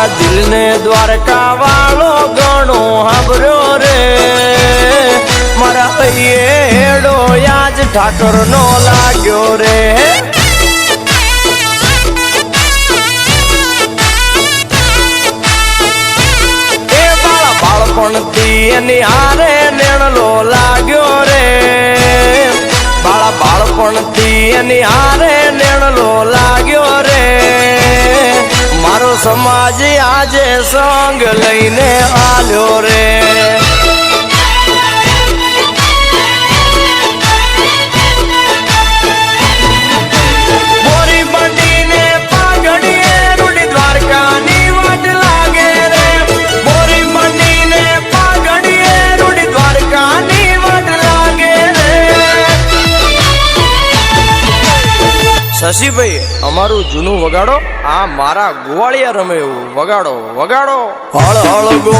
મારા દિલને દ્વારકા વાળો ગણો હાંભર્યો રે. મારા હૈયે યાજ ઠાકર નો લાગ્યો રે. બાળપણથી એની હારે નેણલો લાગ્યો રે. બાળા બાળપણથી એની હારે નેણલો લાગ્યો સમાજ આજે સંગ લઈને આલ્યો શશીભાઈ અમારું જૂનું વગાડો આ મારા ગોવાળિયા રમે વગાડો વગાડો. હળ હળ ગો